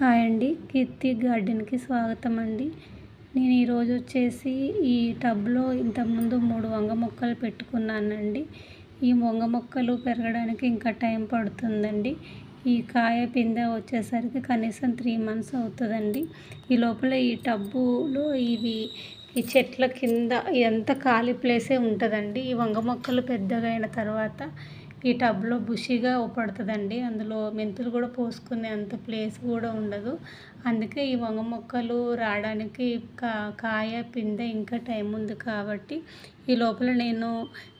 Hi అండి కీర్తి గార్డెన్కి స్వాగతం అండి నేను ఈరోజు వచ్చేసి ఈ టబ్లో ఇంతకుముందు మూడు వంగ మొక్కలు పెట్టుకున్నానండి. ఈ వంగ మొక్కలు పెరగడానికి ఇంకా టైం పడుతుందండి. ఈ కాయ పిందె వచ్చేసరికి కనీసం త్రీ మంత్స్ అవుతుందండి. ఈ లోపల ఈ టబ్బులో ఇవి ఈ చెట్ల కింద ఎంత ఖాళీ ప్లేసే ఉంటుందండి. ఈ వంగ మొక్కలు పెద్దగా అయిన తర్వాత ఈ టబ్లో బుషిగా పడుతుందండి. అందులో మెంతులు కూడా పోసుకునే అంత ప్లేస్ కూడా ఉండదు. అందుకే ఈ వంగ మొక్కలు రావడానికి కా కాయ పిందె ఇంకా టైం ఉంది కాబట్టి ఈ లోపల నేను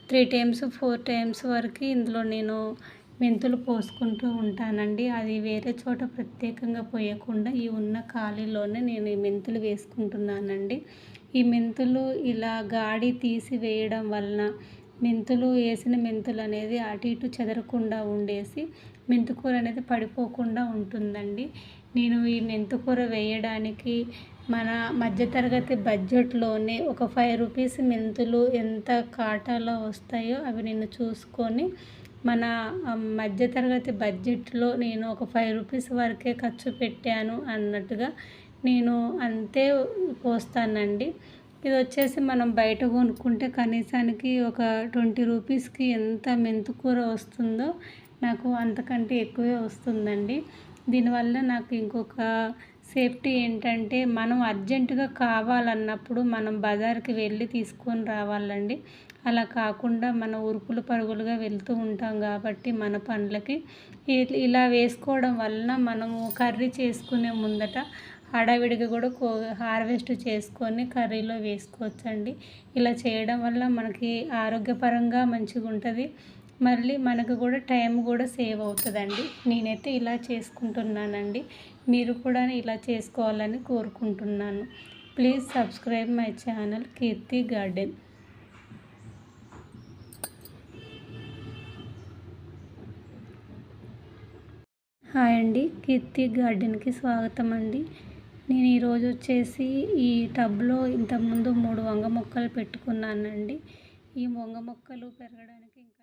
త్రీ టైమ్స్ ఫోర్ టైమ్స్ వరకు ఇందులో నేను మెంతులు పోసుకుంటూ ఉంటానండి. అది వేరే చోట ప్రత్యేకంగా పోయకుండా ఈ ఉన్న ఖాళీలోనే నేను ఈ మెంతులు వేసుకుంటున్నానండి. ఈ మెంతులు ఇలా గాడి తీసి వేయడం వలన మెంతులు వేసిన మెంతులు అనేది అటు ఇటు చెదరకుండా ఉండేసి మెంతుకూర అనేది పడిపోకుండా ఉంటుందండి. నేను ఈ మెంతుకూర వేయడానికి మన మధ్యతరగతి బడ్జెట్లోనే ఒక ఫైవ్ రూపీస్ మెంతులు ఎంత కాటాలో వస్తాయో అవి నేను చూసుకొని మన మధ్యతరగతి బడ్జెట్లో నేను ఒక ఫైవ్ రూపీస్ వరకే ఖర్చు పెట్టాను అన్నట్టుగా నేను అంతే పోస్తానండి. ఇది వచ్చేసి మనం బయట కొనుక్కుంటే కనీసానికి ఒక ట్వంటీ రూపీస్కి ఎంత మెంతుకూర వస్తుందో నాకు అంతకంటే ఎక్కువే వస్తుందండి. దీనివల్ల నాకు ఇంకొక సేఫ్టీ ఏంటంటే మనం అర్జెంటుగా కావాలన్నప్పుడు మనం బజార్కి వెళ్ళి తీసుకొని రావాలండి. అలా కాకుండా మన ఉరుకులు పరుగులుగా వెళ్తూ ఉంటాం కాబట్టి మన పండ్లకి ఇలా వేసుకోవడం వలన మనము కర్రీ చేసుకునే ముందట హడావిడిగా కూడా కో హార్వెస్ట్ చేసుకొని కర్రీలో వేసుకోవచ్చండి. ఇలా చేయడం వల్ల మనకి ఆరోగ్యపరంగా మంచిగా ఉంటుంది. మళ్ళీ మనకు కూడా టైం కూడా సేవ్ అవుతుందండి. నేనైతే ఇలా చేసుకుంటున్నానండి. మీరు కూడా ఇలా చేసుకోవాలని కోరుకుంటున్నాను. Please subscribe my channel Keerthi garden. Hi అండి. కీర్తి గార్డెన్కి స్వాగతం అండి. నేను ఈరోజు వచ్చేసి ఈ టబ్లో ఇంతకుముందు మూడు వంగ మొక్కలు పెట్టుకున్నానండి. ఈ వంగ మొక్కలు పెరగడానికి ఇంకా